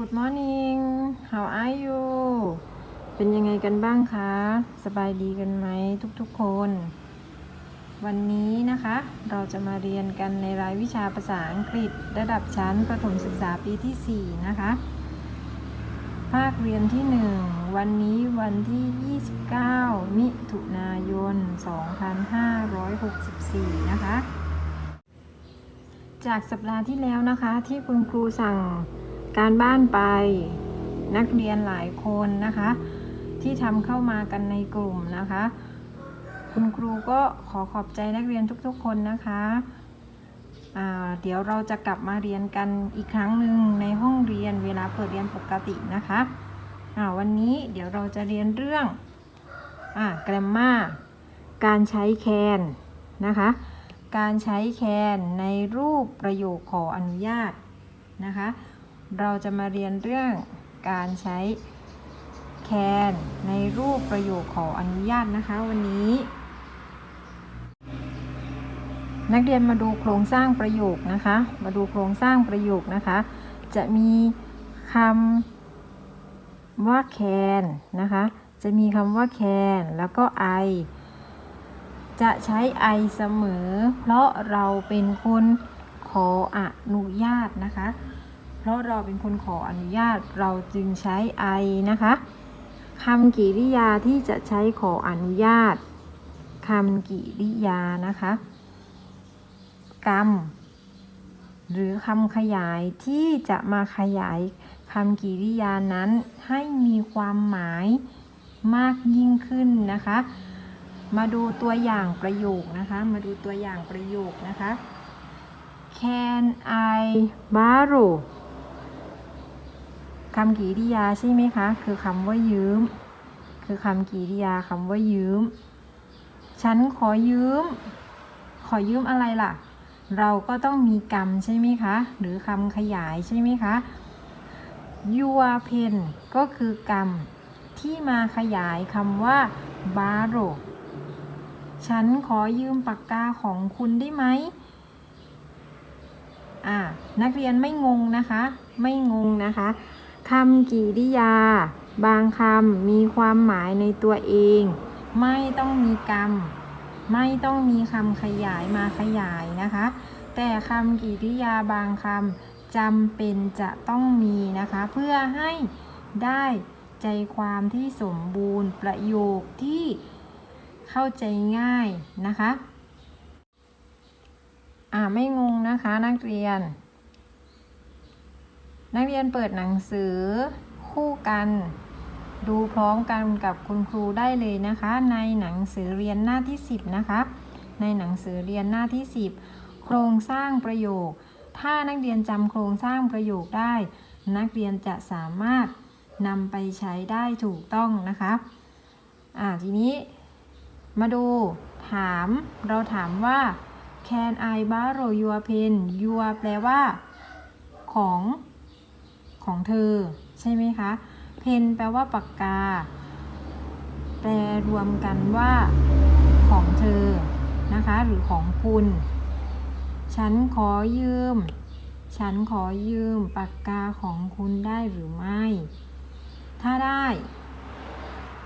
Good morning how are you เป็นยังไงกันบ้างคะ สบายดีกันไหมทุกๆคน วันนี้นะคะ เราจะมาเรียนกันในรายวิชาภาษาอังกฤษ ระดับชั้นประถมศึกษาปีที่ 4 นะคะ ภาคเรียนที่ 1 วันนี้วันที่ 29 มิถุนายน 2564 นะคะ จากสัปดาห์ที่แล้วนะคะที่คุณครูสั่ง การบ้านไปนักเรียนหลายคนนะคะ ที่ทำเข้ามากันในกลุ่มนะคะ คุณครูก็ขอขอบใจนักเรียนทุกๆคนนะคะเดี๋ยวเราจะกลับมาเรียนกันอีกครั้งหนึ่งในห้องเรียนเวลาเปิดเรียนปกตินะคะวันนี้เดี๋ยวเราจะเรียนเรื่องอ grammar การใช้แคนนะคะ การใช้แคนในรูปประโยคขออนุญาตนะคะ เราจะมาเรียนเรื่องการใช้แคนในรูปประโยคขออนุญาตนะคะวันนี้ นักเรียนมาดูโครงสร้างประโยคนะคะ มาดูโครงสร้างประโยคนะคะ จะมีคำว่าแคนนะคะ จะมีคำว่าแคนแล้วก็ I จะใช้ I เสมอ เพราะเราเป็นคนขออนุญาตนะคะ ราะเราเป็นคนขออนุญาตเราจึงใช้ I นะคะคำกริยาที่จะใช้ขออนุญาตคำกริยานะคะกรรม หรือคำขยายที่จะมาขยายคำกริยานั้นให้มีความหมายมากยิ่งขึ้นนะคะ มาดูตัวอย่างประโยคนะคะ มาดูตัวอย่างประโยคนะคะ Can I borrow คำกริยาใช่ไหมคะ คือคำว่ายืม คือคำกริยาคำว่ายืม ฉันขอยืม ขอยืมอะไรล่ะ เราก็ต้องมีกรรมใช่ไหมคะ หรือคำขยายใช่ไหมคะ your pen ก็คือกรรมที่มาขยายคำว่า borrow ฉันขอยืมปากกาของคุณได้ไหมอ่านักเรียนไม่งงนะคะ ไม่งงนะคะ คำกริยา บางคำมีความหมายในตัวเอง ไม่ต้องมีกรรม ไม่ต้องมีคำขยายมาขยายนะคะ แต่คำกริยาบางคำจำเป็นจะต้องมีนะคะ เพื่อให้ได้ใจความที่สมบูรณ์ประโยคที่เข้าใจง่ายนะคะ อ่าไม่งงนะคะนักเรียน นักเรียนเปิดหนังสือคู่กัน ดูพร้อมกันกับคุณครูได้เลยนะคะ ในหนังสือเรียนหน้าที่ 10 นะคะ ในหนังสือเรียนหน้าที่ 10 โครงสร้างประโยค ถ้านักเรียนจำโครงสร้างประโยคได้ นักเรียนจะสามารถนำไปใช้ได้ถูกต้องนะคะอ่าทีนี้มาดูถามเราถามว่า can I borrow your pen your แปลว่า ของ ของเธอ ใช่ไหมคะ pen แปลว่าปากกา แปลรวมกันว่าของเธอนะคะ หรือของคุณ ฉันขอยืม ฉันขอยืมปากกาของคุณได้หรือไม่ ถ้าได้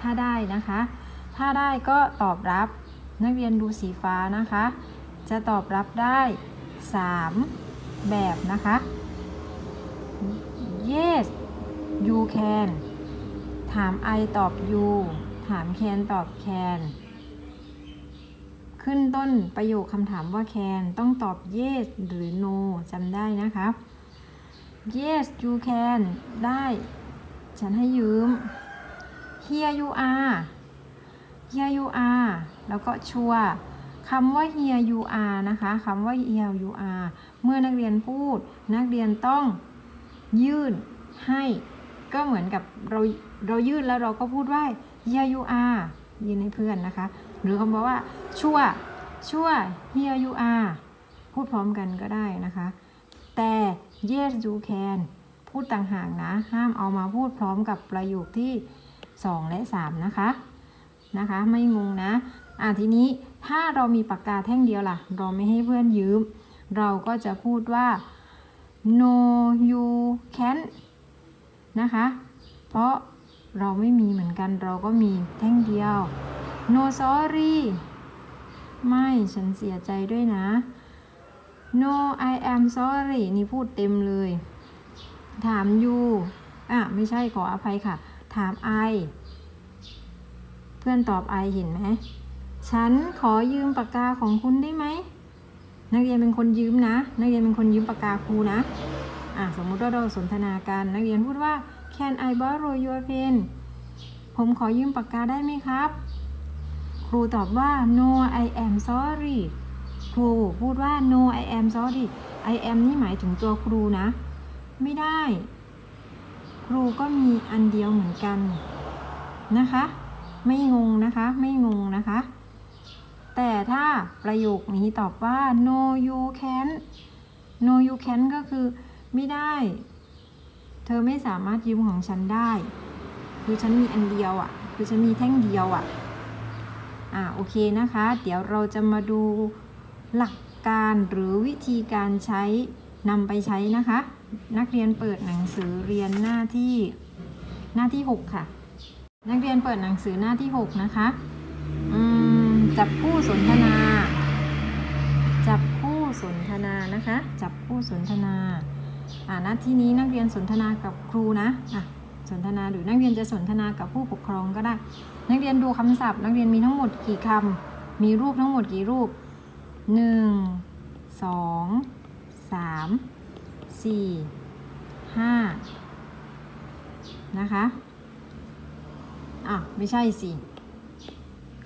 ถ้าได้นะคะ ถ้าได้ก็ตอบรับ นักเรียนดูสีฟ้านะคะ จะตอบรับได้ 3 แบบนะคะ yes you can ถาม I ตอบ you ถาม can ตอบ can ขึ้นต้นประโยคคำถามว่า can ต้องตอบ yes หรือ no จำได้นะคะ yes you can ได้ ฉันให้ยืม here you are here you are แล้วก็ชัวคำว่า here you are นะคะคำว่า here you are เมื่อนักเรียนพูด นักเรียนต้อง ยื่นให้ก็เหมือนกับเราเรายื่นแล้วเราก็พูดว่า here you are ยื่นให้เพื่อนนะคะ หรือคำว่าชั่วชั่ว here you are พูดพร้อมกันก็ได้นะคะ แต่ yes you can พูดต่างหากนะ ห้ามเอามาพูดพร้อมกับประโยคที่ 2 และ 3 นะคะนะคะ ไม่งงนะอะทีนี้ถ้าเรามีปากกาแท่งเดียวล่ะ เราไม่ให้เพื่อนยืม เราก็จะพูดว่า no you can นะคะ เพราะเราไม่มีเหมือนกันเราก็มีแท่งเดียว no sorry ไม่ฉันเสียใจด้วยนะ no I am sorry นี่พูดเต็มเลย ถาม you อะ ไม่ใช่ขออภัยค่ะ ถาม I เพื่อนตอบ I เห็นไหม ฉันขอยืมปากกาของคุณได้ไหม นักเรียนเป็นคนยืมนะ นักเรียนเป็นคนยืมปากกาครูนะอะสมมุติว่าเราสนทนากัน นักเรียนพูดว่า Can I borrow your pen ผมขอยืมปากกาได้ไหมครับ ครูตอบว่า No I am sorry ครูพูดว่า No I am sorry I am นี่หมายถึงตัวครูนะ ไม่ได้ ครูก็มีอันเดียวเหมือนกันนะคะ ไม่งงนะคะ ไม่งงนะคะ แต่ถ้าประโยคนี้ตอบว่า no you can no you can ก็คือไม่ได้ เธอไม่สามารถยืมของฉันได้ คือฉันมีอันเดียวอะ่ะ คือฉันมีแท่งเดียวอะ่ะ อ่าโอเคนะคะ เดี๋ยวเราจะมาดูหลักการหรือวิธีการใช้นำไปใช้นะคะ นักเรียนเปิดหนังสือเรียนหน้าที่หน้าที่ 6 ค่ะ นักเรียนเปิดหนังสือหน้าที่ 6 นะคะ อืม จับคู่สนทนา จับคู่สนทนานะคะ จับคู่สนทนาอ่าน้าที่นี้นักเรียนสนทนากับครูนะอะสนทนาหรือนักเรียนจะสนทนากับผู้ปกครองก็ได้ นักเรียนดูคำศัพท์ นักเรียนมีทั้งหมดกี่คำมีรูปทั้งหมดกี่รูปหนึ่งสองสามสี่ห้านะคะอะไม่ใช่สิ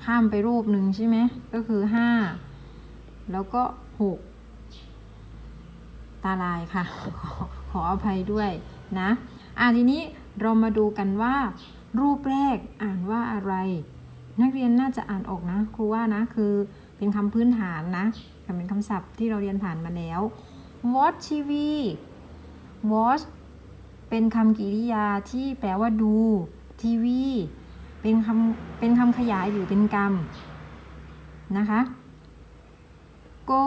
ข้ามไปรูปหนึ่งใช่ไหมก็คือห้าแล้วก็หกตาลายค่ะ ขออภัยด้วยนะอะทีนี้เรามาดูกันว่า รูปแรกอ่านว่าอะไร นักเรียนน่าจะอ่านออกนะครูว่านะคือเป็นคำพื้นฐานนะเป็นคำศัพท์ที่เราเรียนผ่านมาแล้ว watch TV watch เป็นคำกริยาที่แปลว่าดูทีวี เป็นคำเป็นคำขยายหรือเป็นกรรมนะคะ go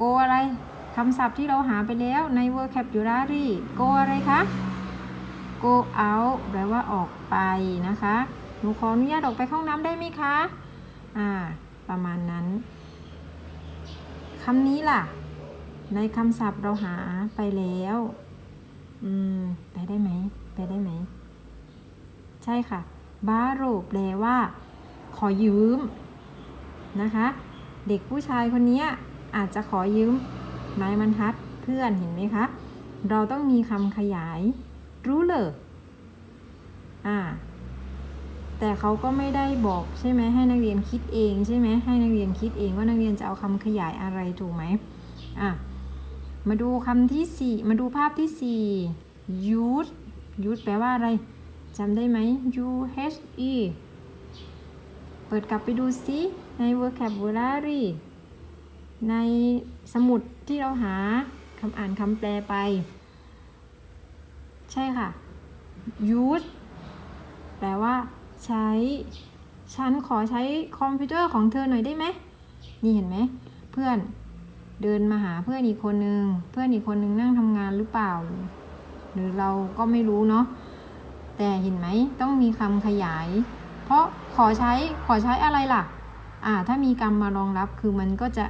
go อะไรคำศัพท์ที่เราหาไปแล้วใน vocabulary go อะไรคะ go out แปลว่าออกไปนะคะ หนูขออนุญาตออกไปเข้าห้องน้ำได้ไหมคะ อ่า ประมาณนั้นคำนี้ล่ะ ในคำศัพท์เราหาไปแล้ว อืม ไปได้ไหม ไปได้ไหม ใช่ค่ะ บาโรแปลว่า ขอยืมนะคะ เด็กผู้ชายคนนี้อาจจะขอยืมไม้บรรทัดเพื่อนเห็นไหมคะ เราต้องมีคำขยายรู้เลยอ่าแต่เขาก็ไม่ได้บอกใช่ไหมให้นักเรียนคิดเองใช่ไหมให้นักเรียนคิดเองว่านักเรียนจะเอาคำขยายอะไรถูกไหมอะมาดูคำที่สี่มาดูภาพที่สี่ use use แปลว่าอะไร จำได้ไหม u h e เปิดกลับไปดูซิใน vocabulary ในสมุดที่เราหาคำอ่านคำแปลไป ใช่ค่ะ use แปลว่า ใช้ ฉันขอใช้คอมพิวเตอร์ของเธอหน่อยได้ไหม นี่เห็นไหม เพื่อนเดินมาหาเพื่อนอีกคนนึง เพื่อนอีกคนนึงนั่งทำงานหรือเปล่า หรือเราก็ไม่รู้เนาะ แต่เห็นไหมต้องมีคำขยาย เพราะขอใช้ขอใช้อะไรล่ะ อ่า ถ้ามีกรรมมารองรับคือมันก็จะ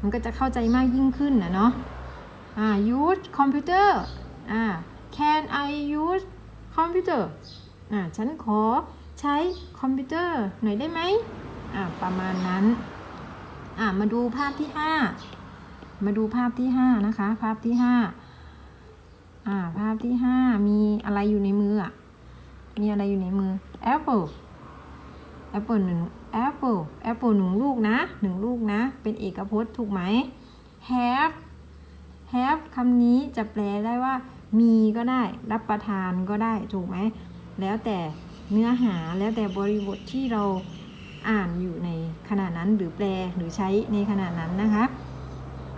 มันก็จะเข้าใจมากยิ่งขึ้นนะเนาะอ่า use computer อ่า can I use computer อ่า ฉันขอใช้คอมพิวเตอร์หน่อยได้ไหมอ่า ประมาณนั้น อ่า มาดูภาพที่ห้ามาดูภาพที่ห้านะคะ ภาพที่ห้าอ่า ภาพที่ห้ามีอะไรอยู่ในมืออะ มีอะไรอยู่ในมือ apple apple หนึ่ง apple apple หนึ่งลูกนะหนึ่งลูกนะ เป็นเอกพจน์ถูกไหม have have คำนี้จะแปลได้ว่า มีก็ได้ รับประทานก็ได้ถูกไหม แล้วแต่เนื้อหาแล้วแต่บริบทที่เราอ่านอยู่ในขณะนั้นหรือแปลหรือใช้ในขณะนั้นนะคะ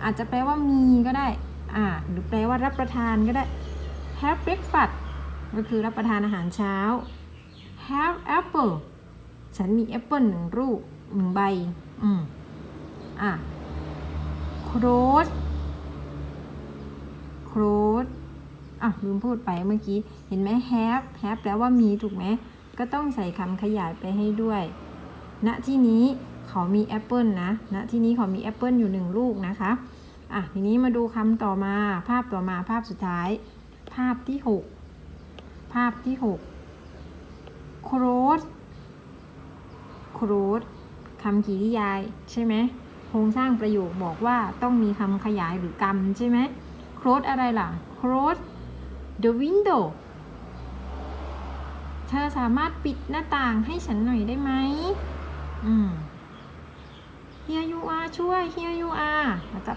อาจจะแปลว่ามีก็ได้ อ่า หรือแปลว่ารับประทานก็ได้ have breakfast ก็คือรับประทานอาหารเช้า have apple ฉันมีแอปเปิลหนึ่งลูกหนึ่งใบ อืม อะ close close อะลืมพูดไปเมื่อกี้ เห็นไหม have have แปลว่ามีถูกไหม ก็ต้องใส่คำขยายไปให้ด้วย ณ ที่นี้เขามีแอปเปิลนะ ณ ที่นี้เขามีแอปเปิลอยู่หนึ่งลูกนะคะ อะ ทีนี้มาดูคำต่อมา ภาพต่อมา ภาพสุดท้าย ภาพที่ 6 ภาพที่ 6 close close คำกริยายใช่ไหมโครงสร้างประโยคบอกว่าต้องมีคำขยายหรือกรรมใช่ไหม close อะไรล่ะ close the window เธอสามารถปิดหน้าต่างให้ฉันหน่อยได้ไหมอืม here you are ช่วย here you are แล้วก็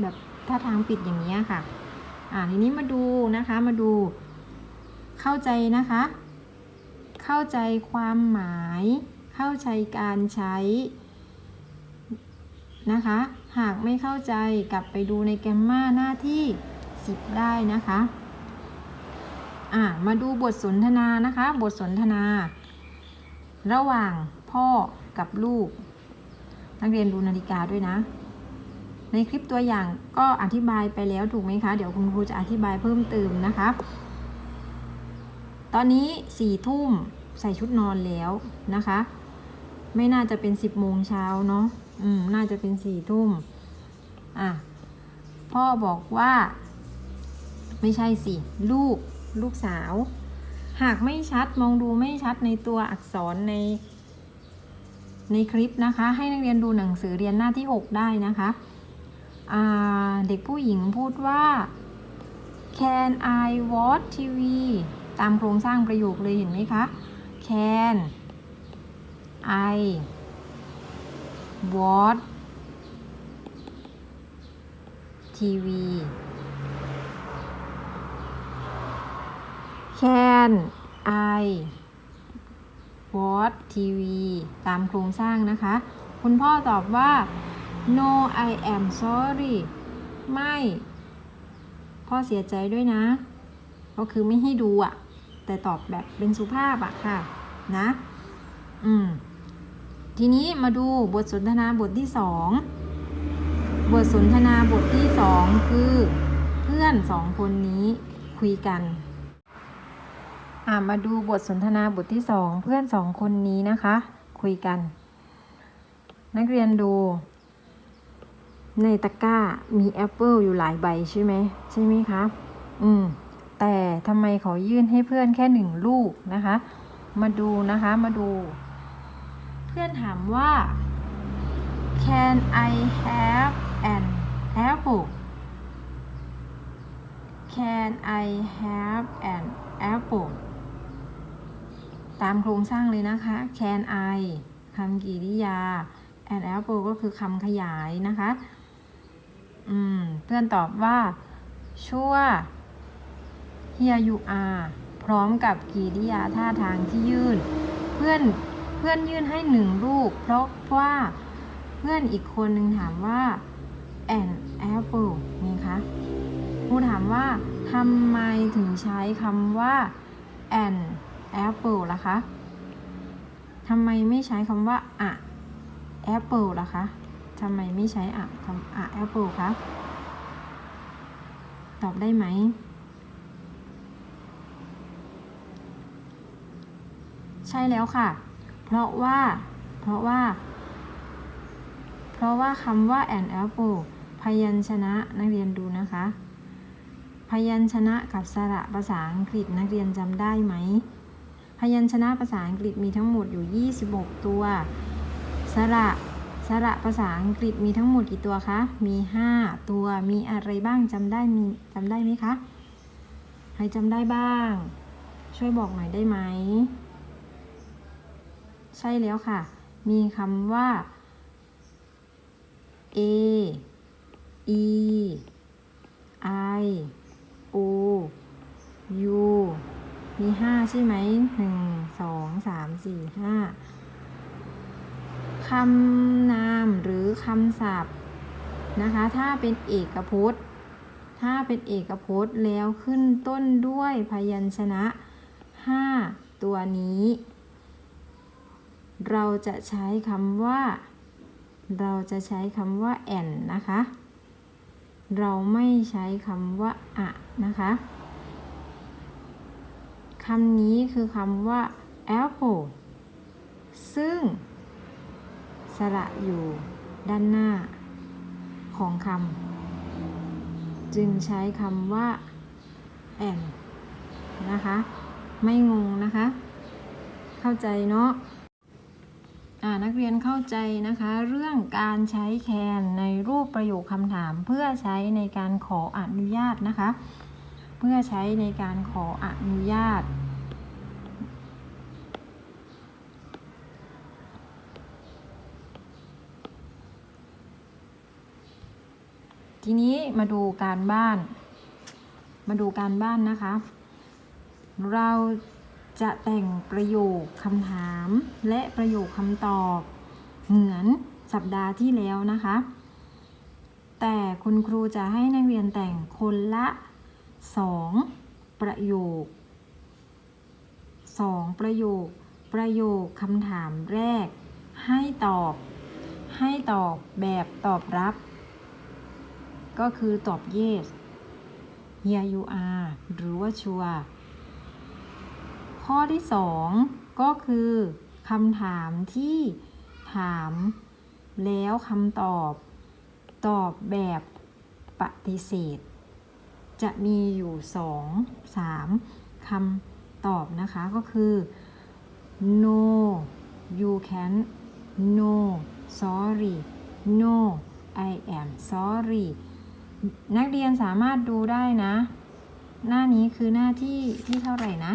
แบบท่าทางปิดอย่างนี้ค่ะ อ่าทีนี้มาดูนะคะ มาดู เข้าใจนะคะ เข้าใจความหมาย เข้าใจการใช้นะคะ หากไม่เข้าใจกลับไปดูในแกมมาหน้าที่ 10 ได้นะคะอ่ามาดูบทสนทนานะคะ บทสนทนา ระหว่างพ่อกับลูก นักเรียนดูนาฬิกาด้วยนะ ในคลิปตัวอย่างก็อธิบายไปแล้วถูกไหมคะ เดี๋ยวคุณครูจะอธิบายเพิ่มเติมนะคะ ตอนนี้สี่ทุ่มใส่ชุดนอนแล้วนะคะ ไม่น่าจะเป็นสิบโมงเช้าเนาะอืมน่าจะเป็นสี่ทุ่มอะพ่อบอกว่า ไม่ใช่สิ ลูกลูกสาว หากไม่ชัดมองดูไม่ชัดในตัวอักษรใน ในคลิปนะคะ ให้นักเรียนดูหนังสือเรียนหน้าที่ 6 ได้นะคะเด็กผู้หญิงพูดว่า Can I watch TV ตามโครงสร้างประโยคเลยเห็นไหมคะ Can I watch TV Can I watch TV ตามโครงสร้างนะคะ คุณพ่อตอบว่า No I am sorry ไม่ พ่อเสียใจด้วยนะ ก็คือไม่ให้ดูอะ แต่ตอบแบบเป็นสุภาพอะค่ะ นะ อืม ทีนี้มาดูบทสนทนาบทที่สองบทสนทนาบทที่สองคือ เพื่อนสองคนนี้คุยกัน อ่ามาดูบทสนทนาบทที่สองเพื่อนสองคนนี้นะคะ คุยกัน นักเรียนดู ในตะกร้ามีแอปเปิลอยู่หลายใบใช่ไหมใช่ไหมคะ อืม แต่ทำไมเขายื่นให้เพื่อนแค่หนึ่งลูกนะคะ มาดูนะคะมาดู เพื่อนถามว่า Can I have an apple Can I have an apple ตามโครงสร้างเลยนะคะ Can I คำกริยา an apple ก็คือคำขยายนะคะ อืม เพื่อนตอบว่า ชั่ว here you are พร้อมกับกริยาท่าทางที่ยื่น เพื่อนเพื่อนยื่นให้หนึ่งลูก เพราะว่าเพื่อนอีกคนหนึ่งถามว่า an apple นี่คะครูถามว่าทำไมถึงใช้คำว่า an apple ล่ะคะทำไมไม่ใช้คำว่า a apple ล่ะคะทำไมไม่ใช้อะคำ a apple คะ ตอบได้ไหม ใช่แล้วค่ะ เพราะว่า เพราะว่า เพราะว่าคำว่า an apple พยัญชนะนักเรียนดูนะคะ พยัญชนะกับสระภาษาอังกฤษนักเรียนจำได้ไหม พยัญชนะภาษาอังกฤษมีทั้งหมดอยู่ 26 ตัว สระสระภาษาอังกฤษมีทั้งหมดกี่ตัวคะ มี 5 ตัว มีอะไรบ้างจำได้มีจำได้ไหมคะ ใครจำได้บ้าง ช่วยบอกหน่อยได้ไหม ใช่แล้วค่ะ มีคำว่า A E I O U มีห้าใช่ไหมหนึ่งสองสามสี่ห้าคำนามหรือคำศัพท์นะคะ ถ้าเป็นเอกพจน์ ถ้าเป็นเอกพจน์แล้วขึ้นต้นด้วยพยัญชนะห้าตัวนี้ เราจะใช้คำว่า เราจะใช้คำว่าแอนนะคะ เราไม่ใช้คำว่าอะนะคะคำนี้คือคำว่า apple ซึ่ง สระอยู่ด้านหน้าของคำจึงใช้คำว่า and นะคะ ไม่งงนะคะ เข้าใจเนาะ นักเรียนเข้าใจนะคะ เรื่องการใช้แคนในรูปประโยคคำถาม เพื่อใช้ในการขออนุญาตนะคะ เพื่อใช้ในการขออนุญาต ทีนี้มาดูการบ้าน มาดูการบ้านนะคะ เรา จะแต่งประโยคคำถาม และประโยคคำตอบ เหมือนสัปดาห์ที่แล้วนะคะ แต่คุณครูจะให้นักเรียนแต่งคนละสองประโยคสองประโยค ประโยคคำถามแรก ให้ตอบ ให้ตอบแบบตอบรับ ก็คือตอบ yes here you are หรือว่า sure ข้อที่สองก็คือคำถามที่ถามแล้วคำตอบตอบแบบปฏิเสธ จะมีอยู่สองสามคำตอบนะคะก็คือ no you can no sorry no I am sorry นักเรียนสามารถดูได้นะ หน้านี้คือหน้าที่ที่เท่าไหร่นะ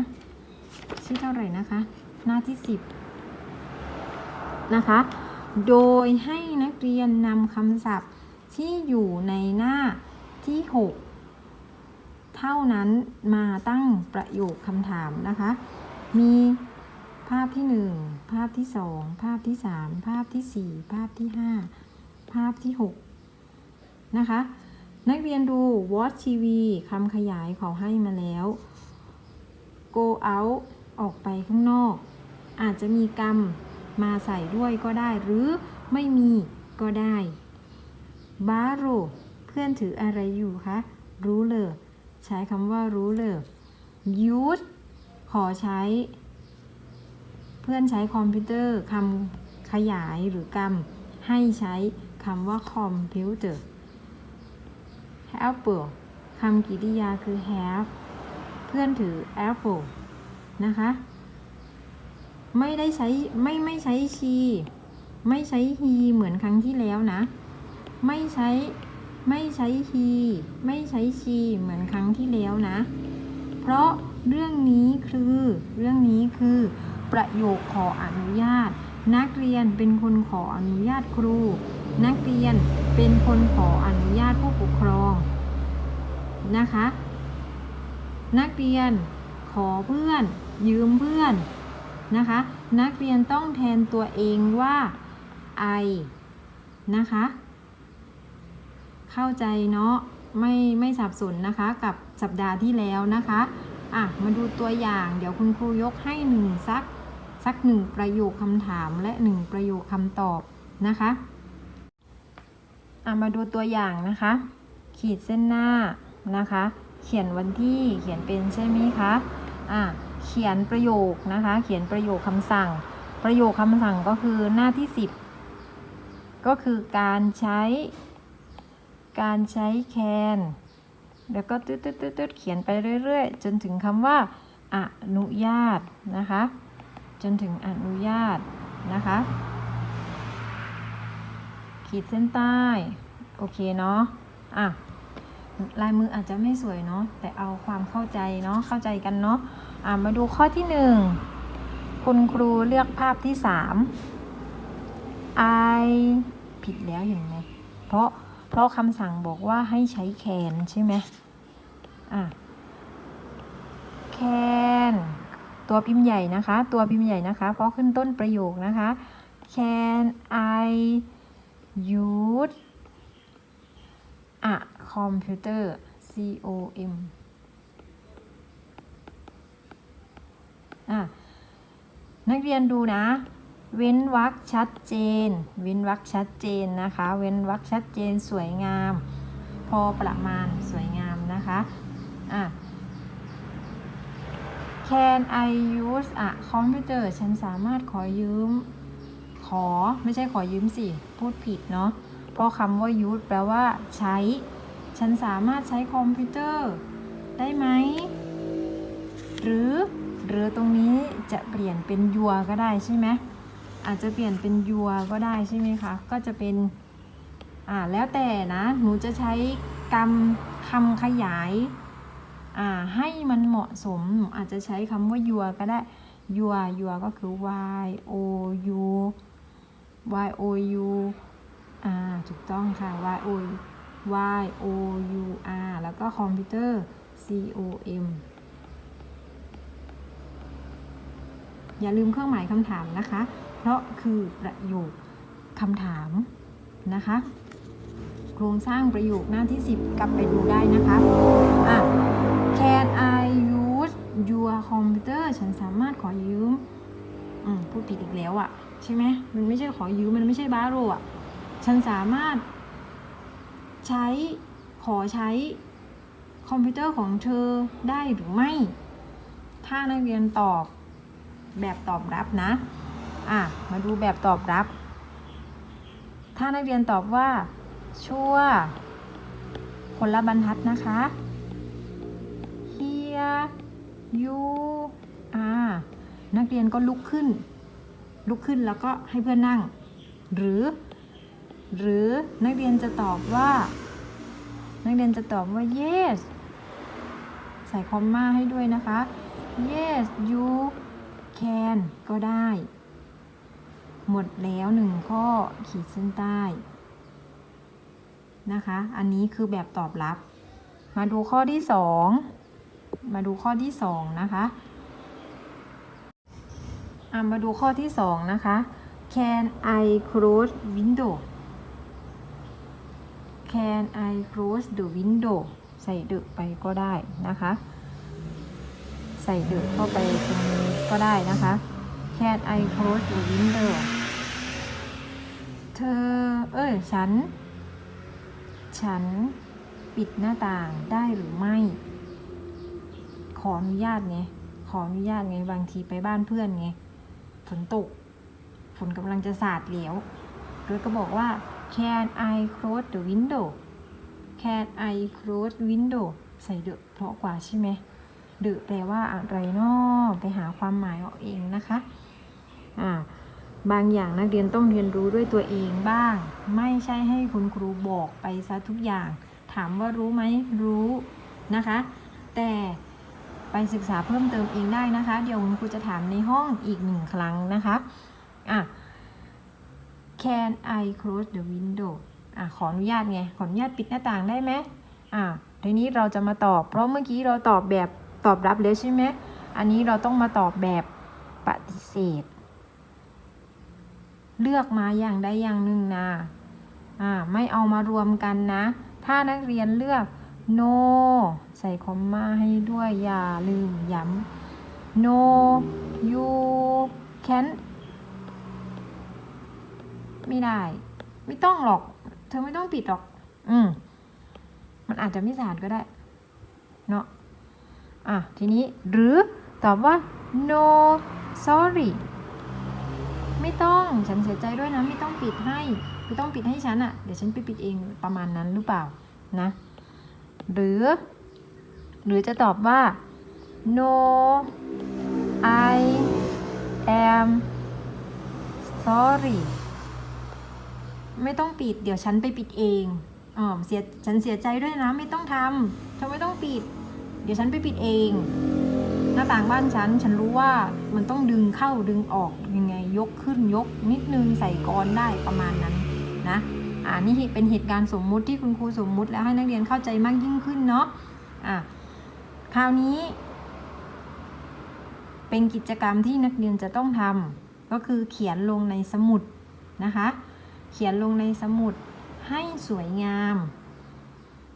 ที่เท่าไหร่นะคะ หน้าที่ 10 นะคะ โดยให้นักเรียนนำคำศัพท์ที่อยู่ในหน้าที่ 6 เท่านั้นมาตั้งประโยคคำถามนะคะ มีภาพที่ 1 ภาพที่ 2 ภาพที่ 3 ภาพที่ 4 ภาพที่ 5 ภาพที่ 6 นะคะ นักเรียนดู Watch TV คำขยายเขาให้มาแล้ว go out ออกไปข้างนอก อาจจะมีกรรมมาใส่ด้วยก็ได้หรือไม่มีก็ได้ b a r o เพื่อนถืออะไรอยู่คะรู้เลยใช้คำว่ารู้เลย use ขอใช้ เพื่อนใช้คอมพิวเตอร์คำขยายหรือกรรมให้ใช้คำว่าคอมพิวเตอร์ apple คำกริยาคือ have เพื่อนถือ apple นะคะ ไม่ได้ใช้ไม่ไม่ใช้ she ไม่ใช้ he เหมือนครั้งที่แล้วนะ ไม่ใช้ไม่ใช้ he ไม่ใช้ she เหมือนครั้งที่แล้วนะ เพราะเรื่องนี้คือเรื่องนี้คือประโยคขออนุญาต นักเรียนเป็นคนขออนุญาตครู นักเรียนเป็นคนขออนุญาตผู้ปกครองนะคะ นักเรียนขอเพื่อน ยืมเพื่อนนะคะ นักเรียนต้องแทนตัวเองว่า I นะคะ เข้าใจเนาะไม่ไม่สับสนนะคะกับสัปดาห์ที่แล้วนะคะอะมาดูตัวอย่างเดี๋ยวคุณครูยกให้หนึ่งสักสักหนึ่งประโยคคำถามและหนึ่งประโยคคำตอบนะคะอะมาดูตัวอย่างนะคะ ขีดเส้นหน้านะคะ เขียนวันที่เขียนเป็นใช่ไหมคะอะ เขียนประโยคนะคะ เขียนประโยคคำสั่ง ประโยคคำสั่งก็คือหน้าที่ 10 ก็คือการใช้ การใช้แคนแล้วก็ตืดตืดตืดตืดเขียนไปเรื่อย ๆ จนถึงคำว่าอนุญาตนะคะ จนถึงอนุญาตนะคะ ขีดเส้นใต้ โอเคเนาะอะลายมืออาจจะไม่สวยเนาะแต่เอาความเข้าใจเนาะเข้าใจกันเนาะ มาดูข้อที่หนึ่งคุณครูเลือกภาพที่สาม I ผิดแล้วเห็นไหมเพราะเพราะคำสั่งบอกว่าให้ใช้แคนใช่ไหมอะแคนตัวพิมพ์ใหญ่นะคะ ตัวพิมพ์ใหญ่นะคะ เพราะขึ้นต้นประโยคนะคะ Can I use a computer C O M อะนักเรียนดูนะ เว้นวรรคชัดเจน เว้นวรรคชัดเจนนะคะ เว้นวรรคชัดเจนสวยงาม พอประมาณสวยงามนะคะอะ Can I use a computer ฉันสามารถขอยืม ขอไม่ใช่ขอยืมสิ พูดผิดเนาะ เพราะคำว่า use แปลว่าใช้ ฉันสามารถใช้คอมพิวเตอร์ ได้ไหม หรือ หรือตรงนี้จะเปลี่ยนเป็น your ก็ได้ใช่ไหมอาจจะเปลี่ยนเป็น your ก็ได้ใช่ไหมคะ ก็จะเป็น อ่า แล้วแต่นะ หนูจะใช้กรรมคำขยาย อ่า ให้มันเหมาะสม หนูอาจจะใช้คำว่า your ก็ได้ your your ก็คือ y o u y o u อ่า ถูกต้องค่ะ y o y o u r แล้วก็คอมพิวเตอร์ c o m อย่าลืมเครื่องหมายคำถามนะคะ เพราะคือประโยคคำถามนะคะ โครงสร้างประโยคหน้าที่ 10 กลับไปดูได้นะคะอะ Can I use your computer ฉันสามารถขอยืมอืมพูดผิดอีกแล้วอะ่ะ ใช่ไหมมันไม่ใช่ขอยืมมันไม่ใช่บาโรอะ ฉันสามารถใช้ขอใช้คอมพิวเตอร์ของเธอได้หรือไม่ ถ้านักเรียนตอบ แบบตอบรับนะ อะ มาดูแบบตอบรับ ถ้านักเรียนตอบว่าชั่ว คนละบรรทัดนะคะ here you are นักเรียนก็ลุกขึ้น ลุกขึ้นแล้วก็ให้เพื่อนนั่ง หรือ หรือนักเรียนจะตอบว่า นักเรียนจะตอบว่า yes ใส่คอมมาให้ด้วยนะคะ yes you can ก็ได้ หมดแล้วหนึ่งข้อขีดเส้นใต้นะคะ อันนี้คือแบบตอบรับ มาดูข้อที่สองมาดูข้อที่สองนะคะอะมาดูข้อที่สองนะคะ Can I close window Can I close the window ใส่ดึกไปก็ได้นะคะ ใส่ดึกเข้าไปตรงนี้ก็ได้นะคะ Can I close the window เธอ เอ้ย ฉัน ฉันปิดหน้าต่างได้หรือไม่ ขออนุญาตไง ขออนุญาตไง บางทีไปบ้านเพื่อนไง ฝนตก ฝนกำลังจะสาดเหลวเรยก็บอกว่า can I close the window can I close window ใส่เดอะเพราะกว่าใช่ไหม ดอแปลว่าอะไรนอไปหาความหมายเอาเองนะคะอ่าบางอย่างนักเรียนต้องเรียนรู้ด้วยตัวเองบ้าง ไม่ใช่ให้คุณครูบอกไปซะทุกอย่าง ถามว่ารู้ไหมรู้นะคะ แต่ไปศึกษาเพิ่มเติมเองได้นะคะ เดี๋ยวคุณครูจะถามในห้องอีกหนึ่งครั้งนะคะอะ Can I close the window อะขออนุญาตไง ขออนุญาตปิดหน้าต่างได้ไหมอะทีนี้เราจะมาตอบ เพราะเมื่อกี้เราตอบแบบ ตอบรับแล้วใช่ไหมอันนี้เราต้องมาตอบแบบปฏิเสธ เลือกมาอย่างใดอย่างหนึ่งนะอ่าไม่เอามารวมกันนะ ถ้านักเรียนเลือก no ใส่คอมมาให้ด้วยอย่าลืมย้ำ no you can ไม่ได้ ไม่ต้องหรอก เธอไม่ต้องปิดหรอก อืม มันอาจจะไม่สะอาดก็ได้ เนาะ อะทีนี้หรือตอบว่า no sorry ไม่ต้องฉันเสียใจด้วยนะ ไม่ต้องปิดให้ ไม่ต้องปิดให้ฉันอะ่ะ เดี๋ยวฉันไปปิดเองประมาณนั้นหรือเปล่านะ หรือ หรือจะตอบว่า no I am sorry ไม่ต้องปิด เดี๋ยวฉันไปปิดเองอ๋อเสียฉันเสียใจด้วยนะ ไม่ต้องทำเธอไม่ต้องปิด เดี๋ยวฉันไปปิดเอง หน้าต่างบ้านฉัน ฉันรู้ว่ามันต้องดึงเข้าดึงออกยังไง ยกขึ้นยกนิดนึงใส่กรได้ประมาณนั้นนะอ่านี่เป็นเหตุการณ์สมมุติที่คุณครูสมมุติแล้วให้นักเรียนเข้าใจมากยิ่งขึ้นเนาะอะคราวนี้ เป็นกิจกรรมที่นักเรียนจะต้องทำก็คือเขียนลงในสมุดนะคะ เขียนลงในสมุดให้สวยงาม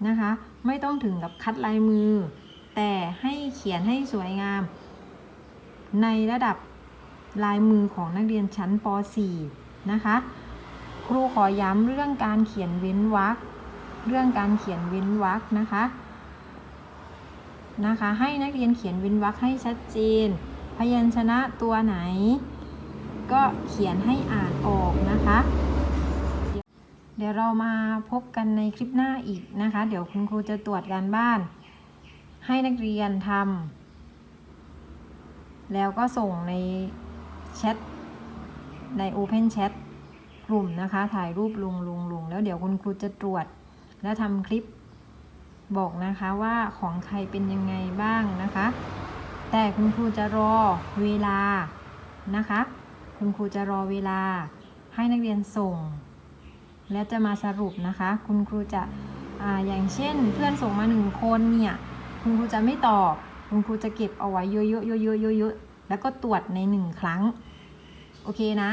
นะคะ ไม่ต้องถึงกับคัดลายมือ แต่ให้เขียนให้สวยงาม ในระดับลายมือของนักเรียนชั้นป .4 นะคะ ครูขอย้ำเรื่องการเขียนเว้นวรรคเรื่องการเขียนเว้นวรรคนะคะนะคะ ให้นักเรียนเขียนเว้นวรรคให้ชัดเจน พยัญชนะตัวไหน ก็เขียนให้อ่านออกนะคะ เดี๋ยวเรามาพบกันในคลิปหน้าอีกนะคะ เดี๋ยวคุณครูจะตรวจการบ้าน ให้นักเรียนทำแล้วก็ส่งในแชทใน Open Chat กลุ่มนะคะ ถ่ายรูปลงลงลงแล้วเดี๋ยวคุณครูจะตรวจ แล้วทำคลิปบอกนะคะว่าของใครเป็นยังไงบ้างนะคะ แต่คุณครูจะรอเวลานะคะ คุณครูจะรอเวลา ให้นักเรียนส่ง แล้วจะมาสรุปนะคะ คุณครูจะอาอย่างเช่นเพื่อนส่งมาหนึ่งคนเนี่ย คุณครูจะไม่ตอบ คุณครูจะเก็บเอาไว้เยอะๆเยอะๆเยอะๆแล้วก็ตรวจในหนึ่งครั้ง โอเคนะ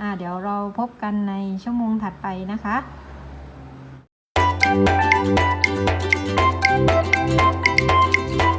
อ่าเดี๋ยวเราพบกันในชั่วโมงถัดไปนะคะ Thank you.